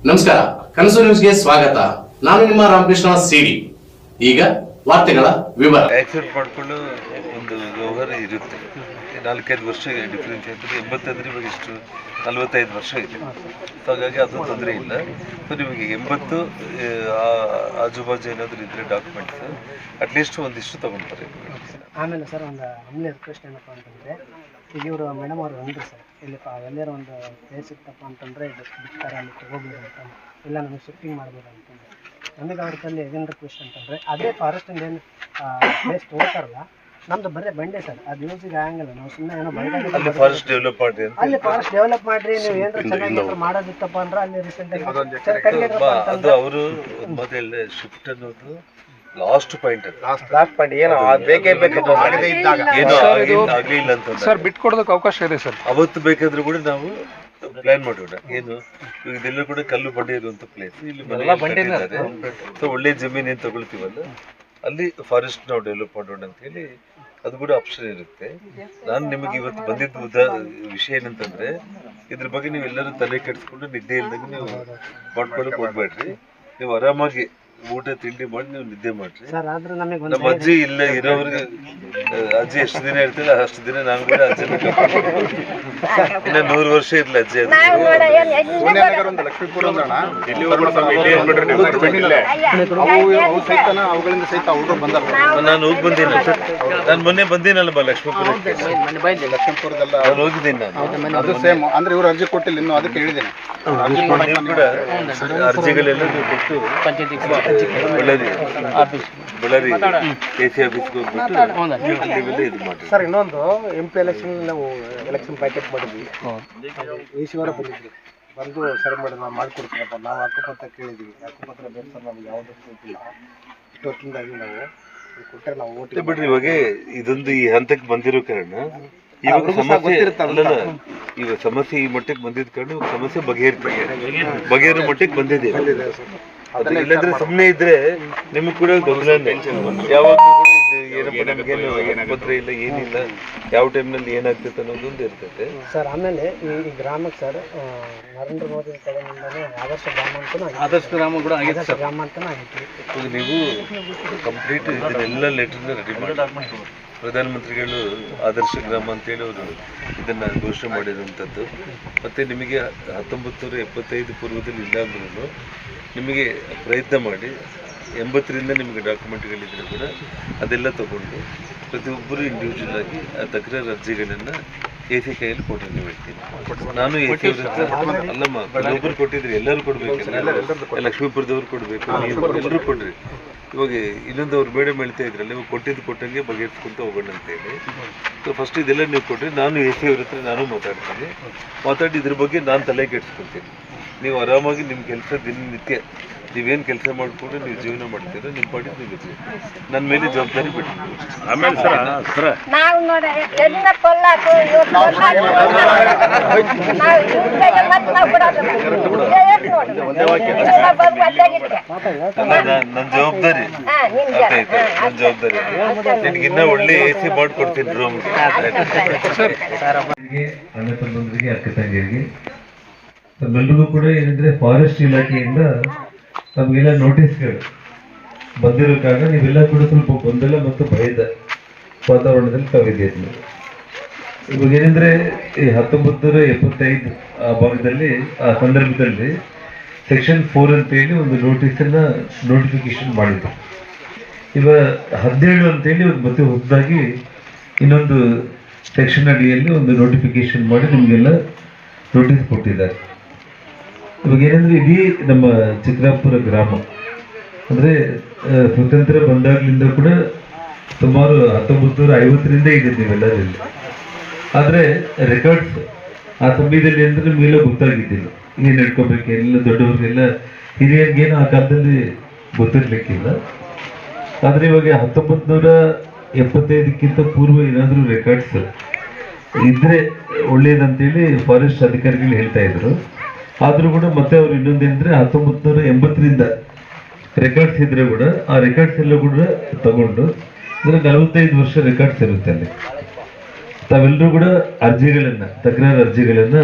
ನಮಸ್ಕಾರ ಕನಸು ನ್ಯೂಸ್ಗೆ ಸ್ವಾಗತ. ನಾನು ನಿಮ್ಮ ರಾಮಕೃಷ್ಣ ಸಿಡಿ. ಈಗ ವಾರ್ತೆಗಳ ವಿವರ. ಆಕ್ಸೆಪ್ಟ್ ಮಾಡಿಕೊಂಡು ಒಂದು ವ್ಯವಹಾರ ಇರುತ್ತೆ. ನಾಲ್ಕೈದು ವರ್ಷ ಡಿಫ್ರೆನ್ಸ್ ಆಯ್ತದೆ. ಎಂಬತ್ತೈದು ಇವಾಗ ಇಷ್ಟು ನಲ್ವತ್ತೈದು ವರ್ಷ ಇದೆ ಹಾಗಾಗಿ ಅದು ತೊಂದರೆ ಇಲ್ಲ. ಸೊ ನಿಮಗೆ ಎಂಬತ್ತು ಆ, ಆಜುಬಾಜು ಏನಾದರೂ ಇದ್ರೆ ಡಾಕ್ಯುಮೆಂಟ್ಸ್ ಅಟ್ಲೀಸ್ಟ್ ಒಂದಿಷ್ಟು ತೊಗೊಳ್ತಾರೆ ಆಮೇಲೆ ಸರ್ ಒಂದು ಆಮೇಲೆ ರಿಕ್ವೆಸ್ಟ್ ಏನಪ್ಪ ಅಂತಂದರೆ ಇವರು ಮೇಡಮ್ ಅವರು ಅಂದರು ಸರ್ ಇಲ್ಲಿ ಎಲ್ಲರ ಒಂದು ಪ್ಲೇಸ್ ಇತ್ತಪ್ಪ ಅಂತಂದರೆ ಇದು ಬಿಡ್ತಾರೆ ಅಲ್ಲಿ ತಗೋಬೋದು ಅಂತ. ಇಲ್ಲ ನಮಗೆ ಶಿಫ್ಟಿಂಗ್ ಮಾಡ್ಬೋದು ಅಂತಂದ್ರೆ ನಮಗೆ ಅವ್ರ ಕಲ್ಲಿ ಏನು ರಿಕ್ವೆಸ್ಟ್ ಅಂತಂದರೆ ಅದೇ ಫಾರೆಸ್ಟಿಂದ ಏನು ಪ್ಲೇಸ್ ತೊಗೋತಾರಲ್ಲ ನಮ್ದು ಬರೀ ಬಂಡೆ ಸರ್ ಅದು ಯೂಸಿಗೆ ಆಗಂಗಿಲ್ಲ. ನಾವು ಸುಮ್ಮನೆ ಏನೋ ಬಂಡೆ ಫಾರೆಸ್ಟ್ ಡೆವಲಪ್ ಮಾಡ್ರಿ ಅಂತ ಅಲ್ಲಿ ಫಾರೆಸ್ಟ್ ಡೆವಲಪ್ ಮಾಡ್ರಿ ನೀವು ಏನಾರ ಚೆನ್ನಾಗಿ ಮಾಡೋದಿತ್ತಪ್ಪ ಅಂದ್ರೆ ಅಲ್ಲಿ ರೀಸೆಂಟ್ ಆಗಿ ಅದು ಅವರು ಮೊದಲೇ ಶಿಫ್ಟ್ ಅನ್ನೋದು ಲಾಸ್ಟ್ ಪಾಯಿಂಟ್ ಲಾಸ್ಟ್ ಪಾಯಿಂಟ್. ಏನು ಅದು ಬೇಕೇ ಬೇಕು ಏನು ಆಗ್ಲಿಲ್ಲ ಅಂತ ಸರ್ ಬಿಟ್ಕೊಡೋದಕ್ಕೆ ಅವಕಾಶ ಇದೆ ಸರ್. ಅವತ್ತು ಬೇಕಾದ್ರೂ ಕೂಡ ನಾವು ಪ್ಲಾನ್ ಮಾಡೋಣ. ಏನು? ಇದೆಲ್ಲ ಕೂಡ ಕಲ್ಲು ಬಂಡೆ ಇರುವಂತ ಪ್ಲೇಸ್ ಇಲ್ಲಿ ಸೊ ಒಳ್ಳೆ ಜಮೀನು ಏನು ತಗೊಳ್ತೀವಲ್ಲ? ಅಲ್ಲಿ ಫಾರೆಸ್ಟ್ ನಾವು ಡೆವಲಪ್ ಮಾಡೋಣ ಅಂತ ಹೇಳಿ ಅದು ಕೂಡ ಆಪ್ಷನ್ ಇರುತ್ತೆ. ನಾನು ನಿಮಗೆ ಇವತ್ತು ಬಂದಿದ್ದ ಉದಾ ವಿಷಯ ಏನಂತಂದ್ರೆ ಇದ್ರ ಬಗ್ಗೆ ನೀವು ಎಲ್ಲರೂ ತಲೆ ಕೆಡಿಸ್ಕೊಂಡು ನಿದ್ದೆ ಇಲ್ದಂಗೆ ನೀವು ಮಾಡ್ಕೊಳ್ಳೋಕೆ ಹೋಗ್ಬೇಡ್ರಿ. ನೀವು ಆರಾಮಾಗಿ ಊಟ ತಿಂಡಿ ಮಾಡಿ ನೀವು ನಿದ್ದೆ ಮಾಡ್ರಿ. ಸರ್ ಆದ್ರೆ ನಮಗೆ ಒಂದು ನಮ್ಮ ಅಜ್ಜಿ ಇಲ್ಲ ಇರೋವ್ರಿಗೆ ಅಜ್ಜಿ ಎಷ್ಟು ದಿನ ಇರ್ತಿಲ್ಲ ಅಷ್ಟು ದಿನ ನಾನು ಕೂಡ ಅಜ್ಜಿ ಇನ್ನ ನೂರು ವರ್ಷ ಇರ್ಲಿಲ್ಲ ಅಜ್ಜಿ ನಾನು ಹೋಗಿ ಬಂದಿನ. ನಾನು ಮೊನ್ನೆ ಬಂದಿನಲ್ಲಮ್ಮ ಲಕ್ಷ್ಮೀಪುರ ಲಕ್ಷ್ಮೀಪುರದಲ್ಲ. ನಾನು ಹೋಗಿದ್ದೀನಿ ನಾನು. ಅದು ಸೇಮ್ ಅಂದ್ರೆ ಇವ್ರು ಅರ್ಜಿ ಕೊಟ್ಟಿಲ್ಲ ಇನ್ನು ಅದಕ್ಕೆ ಹೇಳಿದ್ದೀನಿ. ಅರ್ಜಿಗಳೆಲ್ಲ ಕೊಟ್ಟು ಬಳ್ಳಾರಿ ಬಳ್ಳಾರಿ ಎ ಸಿ ಆಫೀಸ್ಗೆ ಹೋಗ್ಬಿಟ್ಟು ಅಲ್ಲಿ ಇದು ಮಾಡಿ. ಸರ್ ಇನ್ನೊಂದು ಎಂ ಪಿ ಎಲೆಕ್ಷನ್ ನಾವು ಎಲೆಕ್ಷನ್ ಪ್ಯಾಕೆಟ್ ಮಾಡಿದ್ವಿ. ಈ ಶಿವರ ಬಂದಿದ್ವಿ. ಬಂದು ಸರಿ ಮಾಡಿ ನಾವು ಮಾಡಿಕೊಡ್ತೀನಪ್ಪ ನಾವು ಅಕ್ಕಪತ್ರ ಕೇಳಿದ್ವಿ. ಅಕ್ಕಪತ್ರ ಬೇಕು ಸರ್ ನಮ್ಗೆ ಯಾವುದೂ ಕೊಟ್ಟಿಲ್ಲ ಇಷ್ಟು ವರ್ಷದಿಂದಾಗಿ ನಾವು ಕೊಟ್ಟರೆ ನಾವು ಓಟ್ ಬಿಡ್ರಿ ಇವಾಗ ಇದೊಂದು ಈ ಹಂತಕ್ಕೆ ಬಂದಿರೋ ಕಾರಣ. ಇವಾಗ ಸಮಸ್ಯೆ ಅಲ್ಲಲ್ಲ ಇವಾಗ ಸಮಸ್ಯೆ ಈ ಮಟ್ಟಕ್ಕೆ ಬಂದಿದ್ದ ಕಾರಣ ಸಮಸ್ಯೆ ಬಗೆಹರಿ ಬಗೆಹರಿ ಮಟ್ಟಕ್ಕೆ ಬಂದಿದೆ ಇಲ್ಲಾಂದ್ರೆ ಸುಮ್ಮನೆ ಇದ್ರೆ ನಿಮ್ಗೆ ಕೂಡ ಗೊಂದಲನೇ ಯಾವಾಗ ಕೂಡ ಇದು ಏನಪ್ಪ ನಮಗೇನು ಪತ್ರ ಇಲ್ಲ ಏನಿಲ್ಲ. ಯಾವ ಟೈಮ್ನಲ್ಲಿ ಏನಾಗ್ತೈತೆ ಅನ್ನೋದೊಂದು ಇರ್ತೈತೆ. ಸರ್ ಆಮೇಲೆ ಈ ಈ ಗ್ರಾಮಕ್ಕೆ ಸರ್ ಆ, ನರೇಂದ್ರ ಮೋದಿ ಕಡೆಯಿಂದನೇ ಆದರ್ಶ ಗ್ರಾಮ ಅಂತ ಆದರ್ಶ ಗ್ರಾಮ ಕೂಡ ಆದರ್ಶ ಗ್ರಾಮ ಅಂತಲೂ ಆಗೈತಿ ಇವಾಗ ನೀವು ಕಂಪ್ಲೀಟ್ ಇದನ್ನೆಲ್ಲ ಲೆಟರ್ನ ರೆಡಿ ಮಾಡಿ. ಪ್ರಧಾನಮಂತ್ರಿಗಳು ಆದರ್ಶ ಗ್ರಾಮ ಅಂತೇಳಿ ಅವರು ಇದನ್ನ ಘೋಷಣೆ ಮಾಡಿರುವಂಥದ್ದು ಮತ್ತೆ ನಿಮಗೆ ಹತ್ತೊಂಬತ್ತು ನೂರ ಎಪ್ಪತ್ತೈದು ಪೂರ್ವದಲ್ಲಿ ಇಲ್ಲ ಅಂದ್ರೂ ನಿಮಗೆ ಪ್ರಯತ್ನ ಮಾಡಿ. ಎಂಬತ್ತರಿಂದ ನಿಮಗೆ ಡಾಕ್ಯುಮೆಂಟ್ಗಳಿದ್ರೆ ಕೂಡ ಅದೆಲ್ಲ ತಗೊಂಡು ಪ್ರತಿಯೊಬ್ಬರು ಇಂಡಿವಿಜುವಲ್ ಆಗಿ ಆ ತಕರಾರು ಅರ್ಜಿಗಳನ್ನು ಎ ಸಿ ಕೈಯಲ್ಲಿ ಕೊಟ್ಟಿದ್ದೀನಿ ಹೇಳ್ತೀನಿ ನಾನು ಎ ಸಿ ಅಲ್ಲಮ್ಮ ಪ್ರತಿಯೊಬ್ಬರು ಕೊಟ್ಟಿದ್ರೆ ಎಲ್ಲರೂ ಕೊಡಬೇಕು ಲಕ್ಷ್ಮೀಪುರದವ್ರು ಕೊಡಬೇಕು, ನೀವು ಎಲ್ಲರೂ ಕೊಡ್ರಿ. ಇವಾಗ ಇನ್ನೊಂದು ಅವ್ರು ಮೇಡಮ್ ಹೇಳ್ತಾ ಇದ್ರಲ್ಲ ಇವಾಗ ಕೊಟ್ಟಿದ್ದು ಕೊಟ್ಟಂಗೆ ಬಗೆಹರಿಸ್ಕೊಂತ ಹೋಗೋಣ ಅಂತೇಳಿ. ಸೊ ಫಸ್ಟ್ ಇದೆಲ್ಲ ನೀವು ಕೊಟ್ಟರೆ ನಾನು ಎ ಸಿ ಅವ್ರ ಹತ್ರ ನಾನು ಮಾತಾಡ್ತೀನಿ. ಮಾತಾಡಿ ಇದ್ರ ಬಗ್ಗೆ ನಾನು ತಲೆ ಕೆಡಿಸ್ಕೊತೀನಿ ನೀವು ಆರಾಮಾಗಿ ನಿಮ್ಮ ಕೆಲಸ ದಿನನಿತ್ಯ ನೀವೇನು ಕೆಲಸ ಮಾಡಿಕೊಂಡು ನೀವು ಜೀವನ ಮಾಡ್ತೀರ ನಿಮ್ಮ ಪಾಡಿಗೆ ನೀವು ಇರ್ರಿ. ನನ್ನ ಮೇಲೆ ಜವಾಬ್ದಾರಿ ಬಿಟ್ಟು ಆಮೇಲೆ ಸರ್ ನಾವು ನೋಡ ಎನ್ನ ಕೊಲ್ಲಾಕು ಇವತ್ತು ನಾವು ನೋಡು. ಇದೆಲ್ಲ ಬಂದು ನನ್ನ ಜವಾಬ್ದಾರಿ. ನನ್ನ ಜವಾಬ್ದಾರಿ ನಿನಗಿನ್ನ ಇನ್ನೂ ಒಳ್ಳೆ ಎ ಸಿ ಮಾಡ್ಕೊಡ್ತೀನಿ ರೂಮ್ಗೆ ಅಣ್ಣ ತಮ್ಮಂದ್ರಿಗೆ ಅಕ್ಕ ತಂಗಿಯರಿಗೆ ತಮ್ಮೆಲ್ಲರಿಗೂ ಕೂಡ ಏನಂದ್ರೆ ಫಾರೆಸ್ಟ್ ಇಲಾಖೆಯಿಂದ ನಮಗೆಲ್ಲ ನೋಟಿಸ್ಗಳು ಕಾರಣ ನೀವೆಲ್ಲ ಕೂಡ ಸ್ವಲ್ಪ ಗೊಂದಲ ಮತ್ತು ಭಯದ ವಾತಾವರಣದಲ್ಲಿ ತಾವಿದ್ದೀರಿ ಇವಾಗ ಏನಂದ್ರೆ ಈ ಹತ್ತೊಂಬತ್ತು ನೂರ ಎಪ್ಪತ್ತೈದು ಆ ಭಾಗದಲ್ಲಿ, ಆ ಸಂದರ್ಭದಲ್ಲಿ ಸೆಕ್ಷನ್ ಫೋರ್ ಅಂತೇಳಿ ಒಂದು ನೋಟಿಸನ್ನ ನೋಟಿಫಿಕೇಶನ್ ಮಾಡಿದ್ರು. ಇವಾಗ ಹದಿನೇಳು ಅಂತೇಳಿ ಒಂದು ಮತ್ತೆ ಹೊಸದಾಗಿ ಇನ್ನೊಂದು ಸೆಕ್ಷನ್ ಅಡಿಯಲ್ಲಿ ಒಂದು ನೋಟಿಫಿಕೇಶನ್ ಮಾಡಿ ನಿಮಗೆಲ್ಲ ನೋಟಿಸ್ ಕೊಟ್ಟಿದ್ದಾರೆ. ಇವಾಗ ಏನಂದ್ರೆ ಇಡೀ ನಮ್ಮ ಚಿತ್ರಾಪುರ ಗ್ರಾಮ, ಅಂದ್ರೆ ಸ್ವತಂತ್ರ ಬಂದಾಗ್ಲಿಂದ ಕೂಡ ಸುಮಾರು ಹತ್ತೊಂಬತ್ತು ನೂರ ಐವತ್ತರಿಂದ ಇದೆ ನೀವೆಲ್ಲರೂ ಇಲ್ಲಿ ಆದ್ರೆ ರೆಕಾರ್ಡ್ಸ್ ಆ ಸಮಯದಲ್ಲಿ ಅಂದ್ರೆ ನಿಮಗೆಲ್ಲ ಗೊತ್ತಾಗಿದ್ದಿಲ್ಲ. ಏನ್ ಹೇಳ್ಕೊಬೇಕು ಎಲ್ಲ ದೊಡ್ಡವ್ರಿಗೆಲ್ಲ ಹಿರಿಯರಿಗೇನು ಆ ಕಾಲದಲ್ಲಿ ಗೊತ್ತಿರ್ಲಿಕ್ಕಿಲ್ಲ. ಆದ್ರೆ ಇವಾಗ ಹತ್ತೊಂಬತ್ತು ನೂರ ಎಪ್ಪತ್ತೈದಕ್ಕಿಂತ ಪೂರ್ವ ಏನಾದರೂ ರೆಕಾರ್ಡ್ಸ್ ಇದ್ರೆ ಒಳ್ಳೇದಂತೇಳಿ ಫಾರೆಸ್ಟ್ ಅಧಿಕಾರಿಗಳು ಹೇಳ್ತಾ ಇದ್ರು. ಆದ್ರೂ ಕೂಡ ಮತ್ತೆ ಅವ್ರು ಇನ್ನೊಂದೇನಂದ್ರೆ ಹತ್ತೊಂಬತ್ತು ನೂರ ಎಂಬತ್ತರಿಂದ ರೆಕಾರ್ಡ್ಸ್ ಇದ್ರೆ ಕೂಡ, ಆ ರೆಕಾರ್ಡ್ಸ್ ಎಲ್ಲ ಕೂಡ ತಗೊಂಡು, ಅಂದ್ರೆ ನಲವತ್ತೈದು ವರ್ಷ ರೆಕಾರ್ಡ್ಸ್ ಇರುತ್ತೆ ಅಲ್ಲಿ. ತಾವೆಲ್ಲರೂ ಕೂಡ ಅರ್ಜಿಗಳನ್ನ, ತಕರಾರು ಅರ್ಜಿಗಳನ್ನ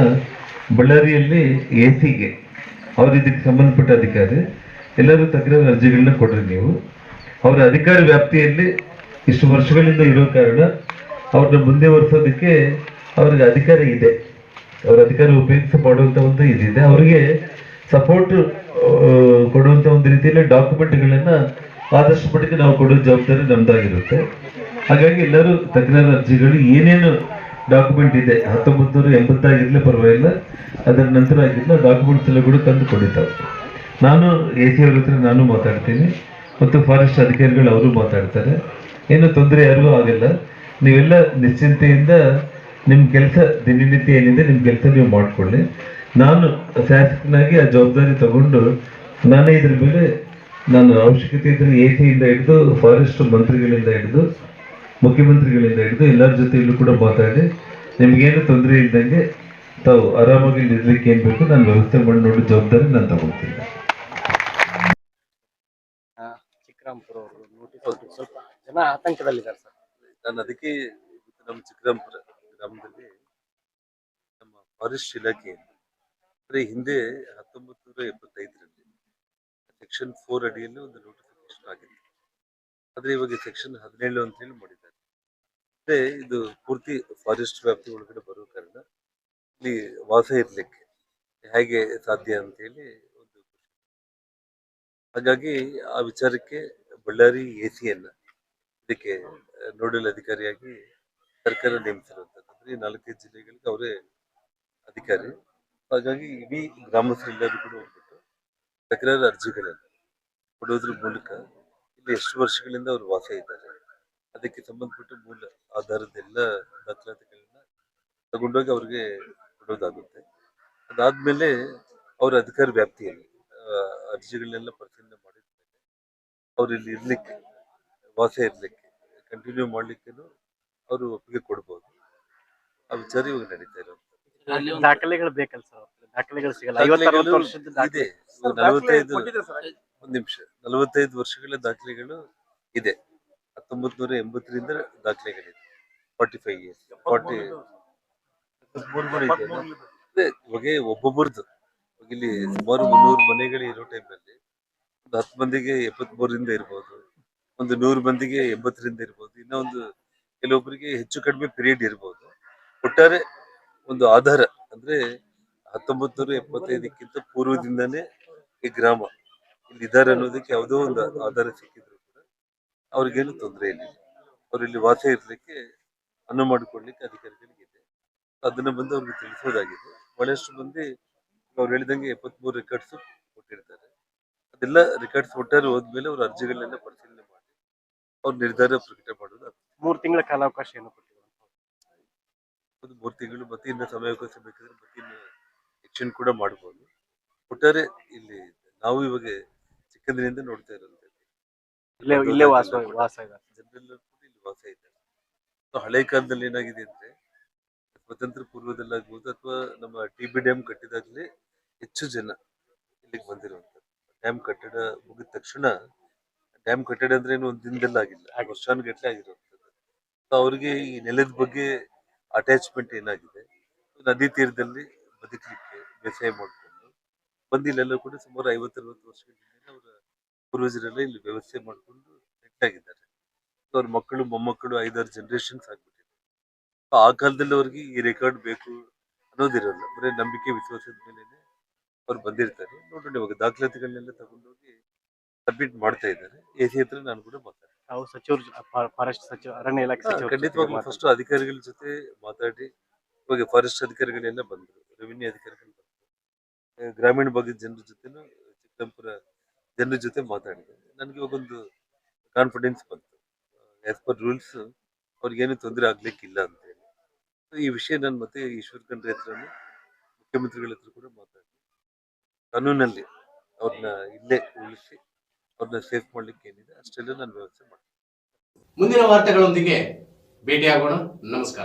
ಬಳ್ಳಾರಿಯಲ್ಲಿ ಎ ಸಿಗೆ ಅವ್ರ ಇದಕ್ಕೆ ಸಂಬಂಧಪಟ್ಟ ಅಧಿಕಾರಿ, ಎಲ್ಲರೂ ತಕರಾರು ಅರ್ಜಿಗಳನ್ನ ಕೊಡ್ರಿ ನೀವು. ಅವರ ಅಧಿಕಾರ ವ್ಯಾಪ್ತಿಯಲ್ಲಿ ಇಷ್ಟು ವರ್ಷಗಳಿಂದ ಇರೋ ಕಾರಣ ಅವ್ರನ್ನ ಮುಂದೆ ವರ್ಸೋದಕ್ಕೆ ಅವ್ರಿಗೆ ಅಧಿಕಾರ ಇದೆ. ಅವ್ರ ಅಧಿಕಾರ ಉಪಯೋಗಿಸಿ ಮಾಡುವಂತ ಒಂದು ಇದಿದೆ. ಅವರಿಗೆ ಸಪೋರ್ಟ್ ಕೊಡುವಂತ ಒಂದು ರೀತಿಯಲ್ಲಿ ಡಾಕ್ಯುಮೆಂಟ್ಗಳನ್ನ ಆದಷ್ಟು ಮಟ್ಟಿಗೆ ನಾವು ಕೊಡೋ ಜವಾಬ್ದಾರಿ ನಮ್ದಾಗಿರುತ್ತೆ. ಹಾಗಾಗಿ ಎಲ್ಲರೂ ತಜ್ಞರ ಅರ್ಜಿಗಳು ಏನೇನು ಡಾಕ್ಯುಮೆಂಟ್ ಇದೆ ಹತ್ತೊಂಬತ್ತು ನೂರ ಎಂಬತ್ತಾಗಿರ್ಲಿ ಪರವಾಗಿಲ್ಲ, ಅದರ ನಂತರ ಆಗಿರ್ಲಿ ಡಾಕ್ಯುಮೆಂಟ್ಸ್ ಎಲ್ಲ ಕೂಡ ತಂದು ಕೊಡಿತಾವೆ ನಾನು ಎ ಸಿ ಅವ್ರ ಹತ್ರ ನಾನು ಮಾತಾಡ್ತೀನಿ, ಮತ್ತು ಫಾರೆಸ್ಟ್ ಅಧಿಕಾರಿಗಳು ಅವರು ಮಾತಾಡ್ತಾರೆ. ಏನು ತೊಂದರೆ ಯಾರಿಗೂ ಆಗಿಲ್ಲ. ನೀವೆಲ್ಲ ನಿಶ್ಚಿಂತೆಯಿಂದ ನಿಮ್ಮ ಕೆಲಸ ದಿನನಿತ್ಯ ಏನಿದೆ ನಿಮ್ಮ ಕೆಲಸ ನೀವು ಮಾಡಿಕೊಳ್ಳಿ. ನಾನು ಶಾಸಕನಾಗಿ ಆ ಜವಾಬ್ದಾರಿ ತಗೊಂಡು ನಾನೇ ಇದ್ರ ಮೇಲೆ ನಾನು ಅವಶ್ಯಕತೆ ಇದ್ರೆ ಎ ಸಿಯಿಂದ ಹಿಡಿದು ಫಾರೆಸ್ಟ್ ಮಂತ್ರಿಗಳಿಂದ ಹಿಡಿದು ಮುಖ್ಯಮಂತ್ರಿಗಳಿಂದ ಹಿಡಿದು ಎಲ್ಲರ ಜೊತೆಯಲ್ಲೂ ಕೂಡ ಮಾತಾಡಿ ನಿಮಗೇನು ತೊಂದರೆ ಇದ್ದಂಗೆ ತಾವು ಆರಾಮಾಗಿ ನಿಲ್ಲಕ್ಕೆ ಏನು ಬೇಕು ನಾನು ವ್ಯವಸ್ಥೆ ಮಾಡಿ ನೋಡಿ ಜವಾಬ್ದಾರಿ ನಾನು ತಗೊಳ್ತೀನಿ. ಅವರು ಸ್ವಲ್ಪ ಜನ ಆತಂಕದಲ್ಲಿದ್ದಾರೆ ಸರ್. ನಾನು ಅದಕ್ಕೆ ನಮ್ಮ ಚಿಕ್ಕರಾಮಪುರ ಗ್ರಾಮದಲ್ಲಿ ನಮ್ಮ ಫಾರೆಸ್ಟ್ ಇಲಾಖೆ ಅಂದ್ರೆ ಹಿಂದೆ ಹತ್ತೊಂಬತ್ತು ನೂರ ಎಪ್ಪತ್ತೈದರಲ್ಲಿ ಸೆಕ್ಷನ್ ಫೋರ್ ಅಡಿಯಲ್ಲಿ ಒಂದು ನೋಟಿಫಿಕೇಶನ್ ಆಗಿದೆ ಆದ್ರೆ ಇವಾಗ ಸೆಕ್ಷನ್ ಹದಿನೇಳು ಅಂತ ಹೇಳಿ ಮಾಡಿದ್ದಾರೆ. ಅಂದ್ರೆ ಇದು ಪೂರ್ತಿ ಫಾರೆಸ್ಟ್ ವ್ಯಾಪ್ತಿ ಒಳಗಡೆ ಬರೋ ಕಾರಣ ಇಲ್ಲಿ ವಾಸ ಇರ್ಲಿಕ್ಕೆ ಹೇಗೆ ಸಾಧ್ಯ ಅಂತ ಹೇಳಿ ಒಂದು ಹಾಗಾಗಿ ಆ ವಿಚಾರಕ್ಕೆ ಬಳ್ಳಾರಿ ಎ ಸಿಯನ್ನ ಇದಕ್ಕೆ ನೋಡಲ್ ಅಧಿಕಾರಿಯಾಗಿ ಸರ್ಕಾರ ಅಂದ್ರೆ ಈ ನಾಲ್ಕೈದು ಜಿಲ್ಲೆಗಳಿಗೆ ಅವರೇ ಅಧಿಕಾರಿ. ಹಾಗಾಗಿ ಇಡೀ ಗ್ರಾಮಸ್ಥರೆಲ್ಲರೂ ಕೂಡ ಹೋಗ್ಬಿಟ್ಟು ತಕರಾರು ಅರ್ಜಿಗಳನ್ನು ಕೊಡೋದ್ರ ಮೂಲಕ ಇಲ್ಲಿ ಎಷ್ಟು ವರ್ಷಗಳಿಂದ ಅವರು ವಾಸ ಇದ್ದಾರೆ. ಅದಕ್ಕೆ ಸಂಬಂಧಪಟ್ಟ ಮೂಲ ಆಧಾರದ ಎಲ್ಲ ದಾಖಲಾತಿಗಳನ್ನ ತಗೊಂಡೋಗಿ ಅವ್ರಿಗೆ ಕೊಡೋದಾಗುತ್ತೆ. ಅದಾದ್ಮೇಲೆ ಅವರ ಅಧಿಕಾರ ವ್ಯಾಪ್ತಿಯಲ್ಲಿ ಅರ್ಜಿಗಳನ್ನೆಲ್ಲ ಪರಿಶೀಲನೆ ಮಾಡಿದ ಮೇಲೆ ಅವ್ರು ಇಲ್ಲಿ ಇರ್ಲಿಕ್ಕೆ, ವಾಸ ಇರ್ಲಿಕ್ಕೆ ಕಂಟಿನ್ಯೂ ಮಾಡ್ಲಿಕ್ಕೇನು ಅವರು ಒಪ್ಪಿಗೆ ಕೊಡ್ಬೋದು. ಆ ವಿಚಾರ ಇವಾಗ ನಡೀತಾ ಇರೋದು ದಾಖಲೆಗಳು ಬೇಕಲ್ಲ ಸರ್. ದಾಖಲೆಗಳು ಸಿಗಲ್ಲ. ವರ್ಷದ ಇದೆ. ದಾಖಲೆ ಇವಾಗ ನಲವತ್ತೈದು ಒಂದ್ ನಿಮಿಷ. ನಲವತ್ತೈದು ವರ್ಷಗಳ ದಾಖಲೆಗಳು ಇದೆ. ಹತ್ತೊಂಬತ್ ನೂರ ಎಂಬತ್ತರಿಂದ ದಾಖಲೆಗಳಿದೆ. ಫಾರ್ಟಿ ಫೈವ್ ಇಯರ್ಸ್ ಫಾರ್ಟಿ ಇವಾಗ ಒಬ್ಬೊಬ್ಬರದು. ಇಲ್ಲಿ ಸುಮಾರು ಮುನ್ನೂರು ಮನೆಗಳು ಇರೋ ಟೈಮಲ್ಲಿ ಒಂದು ಹತ್ತು ಮಂದಿಗೆ ಎಪ್ಪತ್ಮೂರರಿಂದ ಇರ್ಬೋದು ಒಂದು ನೂರು ಮಂದಿಗೆ ಎಂಬತ್ತರಿಂದ ಇರ್ಬೋದು ಇನ್ನೊಂದು ಕೆಲವೊಬ್ಬರಿಗೆ ಹೆಚ್ಚು ಕಡಿಮೆ ಪೀರಿಯಡ್ ಇರ್ಬೋದು. ಒಟ್ಟಾರೆ ಒಂದು ಆಧಾರ ಅಂದ್ರೆ ಹತ್ತೊಂಬತ್ತು ನೂರ ಎಪ್ಪತ್ತೈದಕ್ಕಿಂತ ಪೂರ್ವದಿಂದಾನೇ ಈ ಗ್ರಾಮ ಇಲ್ಲಿ ಇದ್ದಾರೆ ಅನ್ನೋದಕ್ಕೆ ಯಾವುದೋ ಒಂದು ಆಧಾರ ಸಿಕ್ಕಿದ್ರು ಕೂಡ ಅವ್ರಿಗೇನು ತೊಂದರೆ ಇಲ್ಲ. ಅವ್ರು ಇಲ್ಲಿ ವಾಸ ಇರ್ಲಿಕ್ಕೆ ಅನ್ನ ಮಾಡಿಕೊಡ್ಲಿಕ್ಕೆ ಇದೆ. ಅದನ್ನ ಬಂದು ಅವ್ರಿಗೆ ತಿಳಿಸೋದಾಗಿದೆ. ಬಹಳಷ್ಟು ಮಂದಿ ಅವ್ರು ಹೇಳಿದಂಗೆ ಎಪ್ಪತ್ಮೂರು ರೆಕಾರ್ಡ್ಸ್ ಕೊಟ್ಟಿರ್ತಾರೆ. ಅದೆಲ್ಲ ರೆಕಾರ್ಡ್ಸ್ ಒಟ್ಟಾರೆ ಹೋದ್ಮೇಲೆ ಅವ್ರ ಅರ್ಜಿಗಳನ್ನೆಲ್ಲ ಪರಿಶೀಲನೆ ಮಾಡಿ ಅವ್ರ ನಿರ್ಧಾರ ಪ್ರಕಟ ಮಾಡೋದು. ಮೂರು ತಿಂಗಳ ಕಾಲಾವಕಾಶ ಏನು ಕೊಟ್ಟಿದ್ದಾರೆ ಒಂದು ಮೂರು ತಿಂಗಳು ಮತ್ತೆ ಇನ್ನು ಸಮಯಾವಕಾಶ ಬೇಕಾದ್ರೆ ಮತ್ತೆ ಇನ್ನು ಎಕ್ಷನ್ ಕೂಡ ಮಾಡ್ಬೋದು. ಒಟ್ಟಾರೆ ಇಲ್ಲಿ ನಾವು ಇವಾಗ ಚಿಕ್ಕಂದಿನಿಂದ ನೋಡ್ತಾ ಇರೋದು ಇಲ್ಲೇ ಇಲ್ಲೇ ವಾಸ ವಾಸ ಇದ್ದಾರೆ ಜನರೆಲ್ಲರೂ ಕೂಡ ಇಲ್ಲಿ ವಾಸ ಇದ್ದಾರೆ. ಸೊ ಹಳೆ ಕಾಲದಲ್ಲಿ ಏನಾಗಿದೆ ಅಂದ್ರೆ ಸ್ವತಂತ್ರ ಪೂರ್ವದಲ್ಲಾಗ್ಬೋದು ಅಥವಾ ನಮ್ಮ ಟಿ ಬಿ ಡ್ಯಾಮ್ ಕಟ್ಟಿದಾಗಲೇ ಹೆಚ್ಚು ಜನ ಇಲ್ಲಿಗೆ ಬಂದಿರುವಂಥದ್ದು. ಡ್ಯಾಮ್ ಕಟ್ಟಡ ಮುಗಿದ ತಕ್ಷಣ ಡ್ಯಾಮ್ ಕಟ್ಟಡ ಅಂದ್ರೆ ಏನು ಒಂದು ದಿನದಲ್ಲಿ ಆಗಿಲ್ಲ ವರ್ಷಾನುಗಟ್ಟಲೆ ಆಗಿರುವಂಥದ್ದು. ಸೊ ಅವ್ರಿಗೆ ಈ ನೆಲದ ಬಗ್ಗೆ ಅಟ್ಯಾಚ್ಮೆಂಟ್ ಏನಾಗಿದೆ? ನದಿ ತೀರದಲ್ಲಿ ಬದುಕಲಿಕ್ಕೆ ವ್ಯವಸಾಯ ಮಾಡಿಕೊಂಡು, ಬಂದಿಲ್ಲೆಲ್ಲರೂ ಕೂಡ ಸುಮಾರು ಐವತ್ತರವತ್ತು ವರ್ಷಗಳಿಂದ ಅವರ ಪೂರ್ವಜರೆಲ್ಲ ಇಲ್ಲಿ ವ್ಯವಸ್ಥೆ ಮಾಡಿಕೊಂಡು ಸೆಟ್ ಆಗಿದ್ದಾರೆ. ಅವ್ರ ಮಕ್ಕಳು, ಮೊಮ್ಮಕ್ಕಳು, ಐದಾರು ಜನರೇಷನ್ಸ್ ಆಗ್ಬಿಟ್ಟಿದೆ. ಆ ಕಾಲದಲ್ಲಿ ಅವ್ರಿಗೆ ಈ ರೆಕಾರ್ಡ್ ಬೇಕು ಅನ್ನೋದಿರಲ್ಲ. ಬರೀ ನಂಬಿಕೆ, ವಿಶ್ವಾಸದ ಮೇಲೆನೆ ಅವ್ರು ಬಂದಿರ್ತಾರೆ. ನೋಡೋಣ ಇವಾಗ ದಾಖಲಾತಿಗಳನ್ನೆಲ್ಲ ತಗೊಂಡೋಗಿ ಸಬ್ಮಿಟ್ ಮಾಡ್ತಾ ಇದ್ದಾರೆ. ಎ ಸಿ ಹತ್ರ ನಾನು ಕೂಡ ಮಾತಾಡ್ತೀನಿ. ತಾವು ಸಚಿವರು ಫಾರೆಸ್ಟ್ ಸಚಿವ ಅರಣ್ಯ ಇಲಾಖೆ ಸಚಿವ ಖಂಡಿತವಾಗ್ಲೂ ಫಸ್ಟ್ ಅಧಿಕಾರಿಗಳ ಜೊತೆ ಮಾತಾಡಿ ಇವಾಗ ಫಾರೆಸ್ಟ್ ಅಧಿಕಾರಿಗಳೆಲ್ಲ ಬಂದರು ರೆವಿನ್ಯೂ ಅಧಿಕಾರಿಗಳು ಬಂದ್ರು. ಗ್ರಾಮೀಣ ಭಾಗದ ಜನರ ಜೊತೆನೂ ಚಿಕ್ಕಂಪುರ ಜನರ ಜೊತೆ ಮಾತಾಡಿದೆ. ನನಗೆ ಇವಾಗ ಒಂದು ಕಾನ್ಫಿಡೆನ್ಸ್ ಬಂತು ಆಸ್ ಪರ್ ರೂಲ್ಸ್ ಅವ್ರಿಗೇನು ತೊಂದರೆ ಆಗ್ಲಿಕ್ಕಿಲ್ಲ ಅಂತ ಹೇಳಿ ಈ ವಿಷಯ ನಾನು ಮತ್ತೆ ಈಶ್ವರ್ ಖಂಡ್ರೆ ಹತ್ರ ಮುಖ್ಯಮಂತ್ರಿಗಳ ಹತ್ರ ಕೂಡ ಮಾತಾಡಿದೆ. ಕಾನೂನಲ್ಲಿ ಅವ್ರನ್ನ ಇಲ್ಲೇ ಉಳಿಸಿ ಅವ್ರನ್ನ ಸೇಫ್ ಮಾಡ್ಲಿಕ್ಕೆ ಏನಿದೆ ಅಷ್ಟೆಲ್ಲ ನಾನು ವ್ಯವಸ್ಥೆ ಮಾಡ್ತೀನಿ. ಮುಂದಿನ ವಾರ್ತೆಗಳೊಂದಿಗೆ ಭೇಟಿಯಾಗೋಣ. ನಮಸ್ಕಾರ.